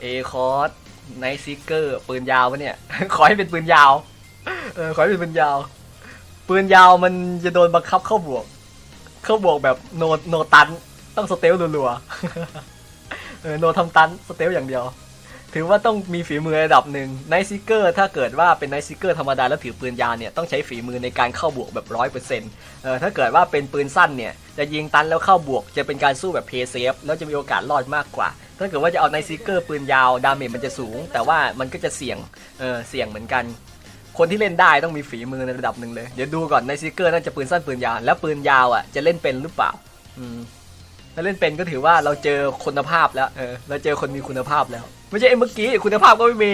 เอคอร์สไนซิเกอร์ปืนยาวปะเนี่ย ขอให้เป็นปืนยาว เออขอให้เป็นปืนยาว ปืนยาวมันจะโดนบังคับเข้าบวก เข้าบวกแบบโนโนตัน ต้องสเตลรัวๆเออโนทำตันสเตลอย่างเดียว ถือว่าต้องมีฝีมือระดับหนึ่งไนซิเกอร์ถ้าเกิดว่าเป็นไนซิเกอร์ธรรมดาแล้วถือปืนยาวเนี่ยต้องใช้ฝีมือในการเข้าบวกแบบร้อยเปอร์เซ็นต์เออถ้าเกิดว่าเป็นปืนสั้นเนี่ยจะยิงตันแล้วเข้าบวก จะเป็นการสู้แบบเพย์เซฟแล้วจะมีโอกาสรอดมากกว่า ถ้าเกิดว่าจะเอาในซิเกอร์ปืนยาวดาเมจมันจะสูง แต่ว่ามันก็จะเสี่ยงเออเสี่ยงเหมือนกัน คนที่เล่นได้ต้องมีฝีมือในระดับหนึ่งเลย เดี๋ยวดูก่อนในซิเกอร์น่าจะปืนสั้นปืนยาว แล้วปืนยาวอะจะเล่นเป็นหรือเปล่า อืมถ้าเล่นเป็นก็ถือว่าเราเจอคุณภาพแล้ว เออ เราเจอคนมีคุณภาพแล้ว ไม่ใช่ไอ้เมื่อกี้คุณภาพก็ไม่มี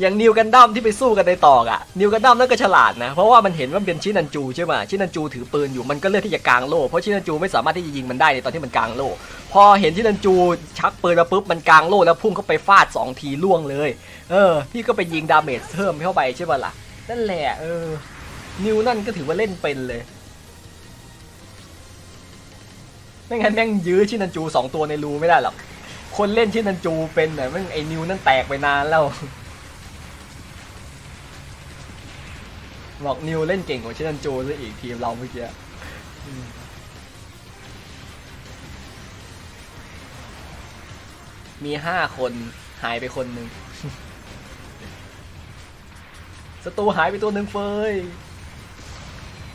อย่างนิวกันดั้มที่ไปสู้กันในตอกอะนิวกันดั้มนั่นก็ฉลาดนะ เพราะว่ามันเห็นว่าเป็นชินันจูใช่ไหมชินันจูถือปืนอยู่มันก็เลือกที่จะกางโล่เพราะชินันจูไม่สามารถที่จะยิงมันได้ในตอนที่มันกางโล่พอเห็นชินันจูชักปืนมาปุ๊บมันกางโล่แล้วพุ่งเข้าไปฟาดสองทีล่วงเลย เออ พี่ก็ไปยิงดาเมจเพิ่มเข้าไปใช่ป่ะล่ะนั่นแหละเออนิวนั่นก็ถือว่าเล่นเป็นเลยไม่งั้นแม่งยื้อชินันจูสองตัวในรูไม่ได้หรอกคนเล่นชินันจูเป็นน่ะแม่งไอ้นิวนั่นแตกไปนานแล้ว บอกนิวเล่นเก่งกว่าเชนันจูซะอีกทีมเราเมื่อกี้มีห้าคนหายไปคนหนึ่งศัตรูหายไปตัวหนึ่งเฟย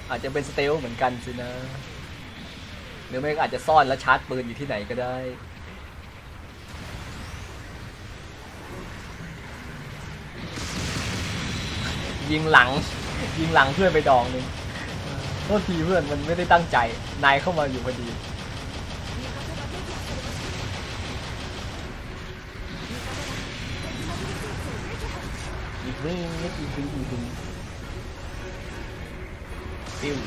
อาจจะเป็นสเตลเหมือนกันสินะหรือไม่ก็อาจจะซ่อนแล้วชาร์จปืนอยู่ที่ไหนก็ได้ ยิงหลัง ยิงหลังเพื่อนไปดองหนึงโทษทีเพื่อนมันไม่ได้ตั้งใจ นายเข้ามาอยู่พอดี อีกวิ่งนิดอีกวิ่งอีกวิ่งปิ้ว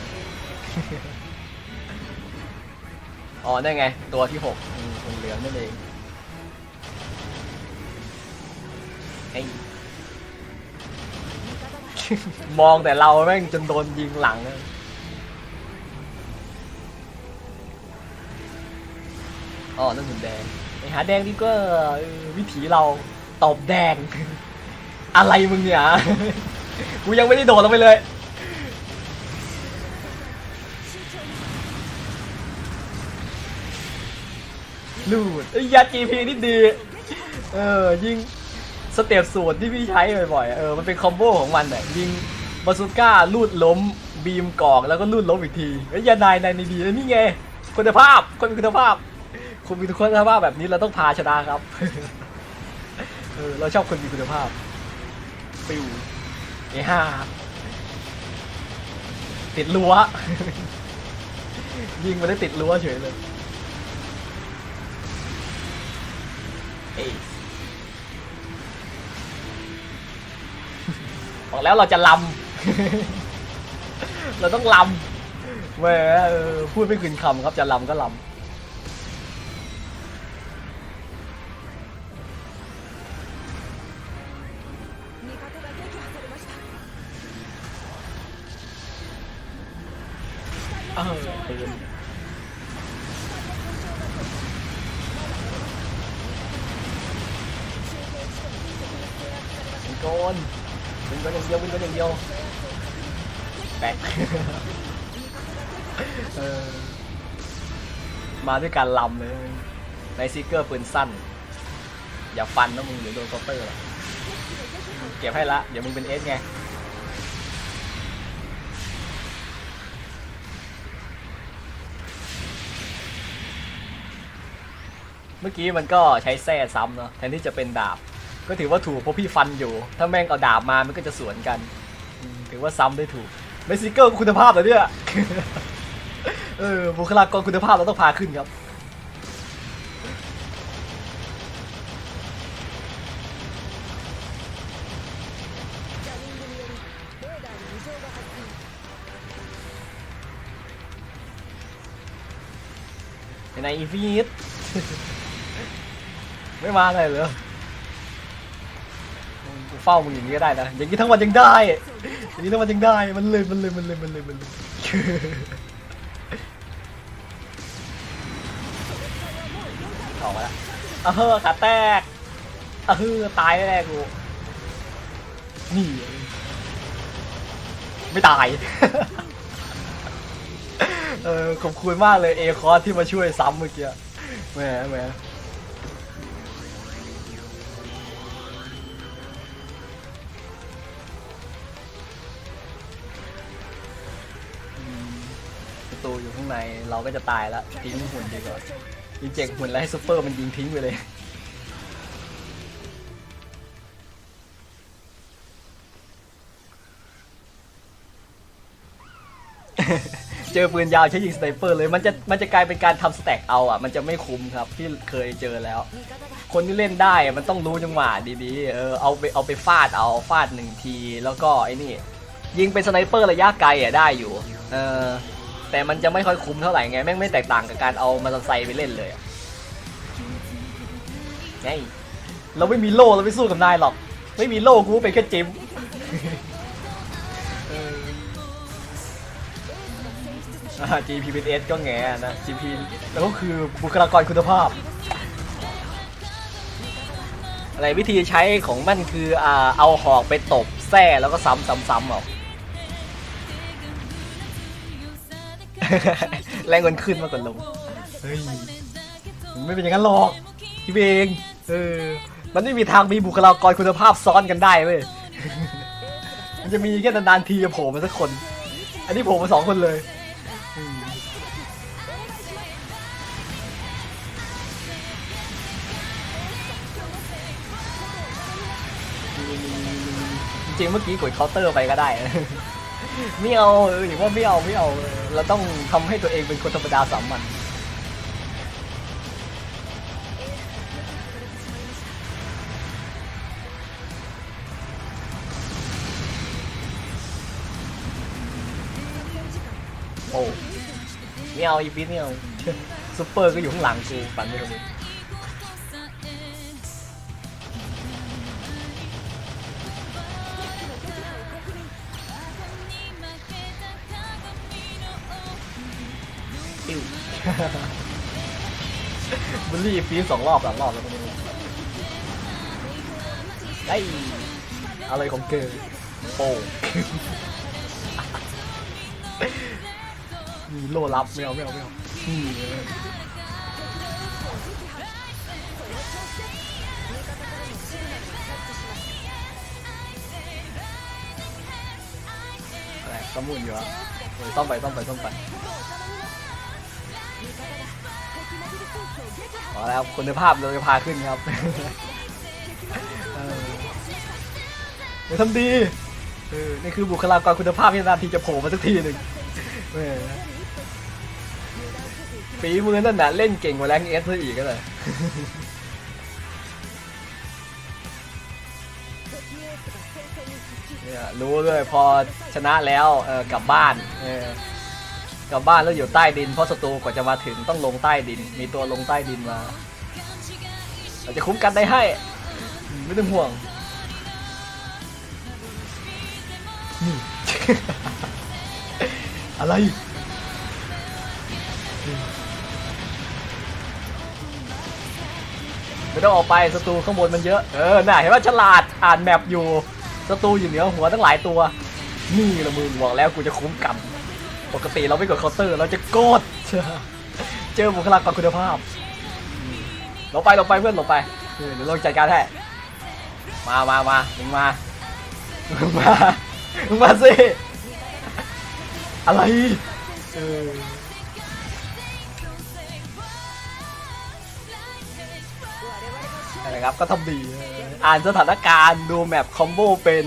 อ๋อนั่นไง ตัวที่หกอืมคนเหลืองนั่นเองเฮ้ย มองแต่เราแม่งจนโดนยิงหลังเลยอ๋อนั่นหุ่นแดงไปหาแดงดีกว่าเออวิถีเราตบแดง อะไรมึงเนี่ย กูยังไม่ได้โดดลงไปเลยลูดไอ้ยยัด GP นี่ดี เออ ยิง สเต็ปสูตรที่พี่ใช้บ่อยๆอะเออมันเป็นคอมโบของมันอะยิงบาซูก้าลูดล้มบีมกอกแล้วก็ลูดล้มอีกทีไอ้ยยานายนายนี่ดีนะนี่ไงคุณภาพคนมีคุณภาพคุณมีคุณภาพแบบนี้เราต้องพาชนะครับ เออเราชอบคนมีคุณภาพปิวเอห้าติดรั้ว ยิงมาได้ติดรั้วเฉยเลยเอ บอกแล้วเราจะลำ เราต้องลำแหมเออพูดไม่คืนคำครับจะลำก็ลำเออปืนเป็นโกน เป็นกนอย่างเดียวเป็นกนอย่างเดียวแบกมาด้วยการลำเลยในซิกเกอร์ปืนสั้น อย่าฟันนะมึงเดี๋ยวโดนคาน์เตอร์หรอกเก็บให้ละ เดี๋ยวมึงเป็นเอสไงเมื่อกี้มันก็ใช้แส้ซ้ำเนาะแทนที่จะเป็นดาบ ก็ถือว่าถูกเพราะพี่ฟันอยู่ ถ้าแม่งเอาดาบมามันก็จะสวนกัน ถือว่าซ้ำได้ถูกเมซิเกอร์คุณภาพเหรอเนี่ยเออบุคลากรคุณภาพเราต้องพาขึ้นครับในอีฟีดไม่มาเลยเหรอ กูเฝ้ามึงอย่างนี้ก็ได้นะ อย่างนี้ทั้งวันยังได้ อย่างนี้ทั้งวันยังได้ มันเลยมันเลยมันเลยมันเลยมันเลยออกมาละเออขาแตกเออตายแน่ๆกู นี่ ไม่ตาย เออขอบคุณมากเลยเอคอร์ที่มาช่วยซ้ำเมื่อกี้แหมแหม ในเราก็จะตายแล้วทิ้งหุ่นดีกว่ายิงเจ็กหุ่นแล้วให้ซูเปอร์มันยิงทิ้งไปเลยเจอปืนยาวใช้ยิงสไนเปอร์เลย มันจะมันจะกลายเป็นการทำสแต็กเอาอะ มันจะไม่คุ้มครับที่เคยเจอแล้ว คนที่เล่นได้มันต้องรู้จังหวะดีๆ เออเอาไปเอาไปฟาดเอาฟาดหนึ่งที แล้วก็ไอ้นี่ ยิงเป็นสไนเปอร์ระยะไกลอะได้อยู่ เออ แต่มันจะไม่ค่อยคุ้มเท่าไหร่ไงแม่งไม่แตกต่างกับการเอามาไซค์ไปเล่นเลยไงเราไม่มีโล่เราไม่สู้กับนายหรอก ไม่มีโล่กูเป็นแค่จิมเอออ่า GPPS ก็แง่นะ GP แล้วก็คือบุคลากรคุณภาพ อะไรวิธีใช้ของมันคืออ่าเอาหอกไปตบแส้แล้วก็ซ้ำซ้ำซ้ำเอา แรงเงินขึ้นมากกว่าลง เฮ้ยมันไม่เป็นอย่างนั้นหรอกพี่เบงเออ มันไม่มีทางมีบุคลากรคุณภาพซ้อนกันได้เว้ย มันจะมีแค่นานๆทีจะโผล่มาสักคน อันนี้โผล่มาสองคนเลยจริงเมื่อกี้กดเคาน์เตอร์ไปก็ได้ ไม่เอาหรือว่าไม่เอาไม่เอา เราต้องทำให้ตัวเองเป็นคนธรรมดาสามัญโอ้ไม่เอาอีฟิสไม่เอาซุปเปอร์ก็อยู่ข้างหลังกูปั่นไม่รู้ บุลลี่อีสองรอบสามรอบแล้วม่รู้ไอ้อะไรของเกอร์โป้มีโลรับไม่เอาไม่เอาไม่เอาอะไรต้มมุนอยู่อะต้องไปต้องไปต้องไป พอแล้วคุณภาพเราจะพาขึ้นครับเดี๋ยวทำดีนี่คือบุคลากรคุณภาพที่นานทีจะโผล่มาสักทีหนึ่งฝีมือนั่นน่ะเล่นเก่งกว่าแรงเอสซะอีกก็เลยนี่รู้เลยพอชนะแล้วกลับบ้านเกลับบ้านแล้วอยู่ใต้ดิน เพราะศัตรูกว่าจะมาถึงต้องลงใต้ดิน มีตัวลงใต้ดินมา เราจะคุ้มกันได้ให้ ไม่ต้องห่วงนี่ อะไรไม่ต้องออกไปศัตรูข้างบนมันเยอะ เออ น่ะเห็นว่าฉลาดอ่านแมปอยู่ศัตรูอยู่เหนือหัวตั้งหลายตัว นี่ละมึงบอกแล้วกูจะคุ้มกัน ปกติเราไม่กดเคาน์เตอร์ เราจะกด เจอบุคลากรคุณภาพอืมลงไปลงไปเพื่อนลงไปเดี๋ยวเราจัดการให้มามามามึงมามึงมามึงมาสิอะไรเอออะไรครับก็ทำดี อ่านสถานการณ์ดูแมปคอมโบเป็น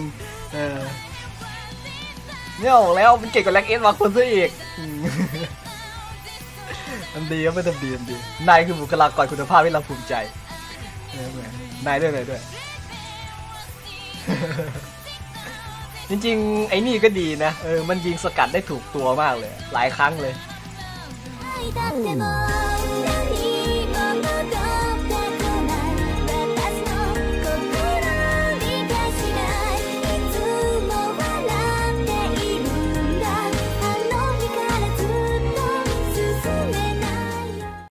เนี่ยบอกแล้วมันเก่งกว่าแล็กเอสมางคนซะอีกอันดีครับมันดีมันดี นายคือบุคลากรคุณภาพที่เราภูมิใจนายด้วยนายด้วย จริงๆ ไอ้นี่ก็ดีนะ เออ มันยิงสกัดได้ถูกตัวมากเลย หลายครั้งเลย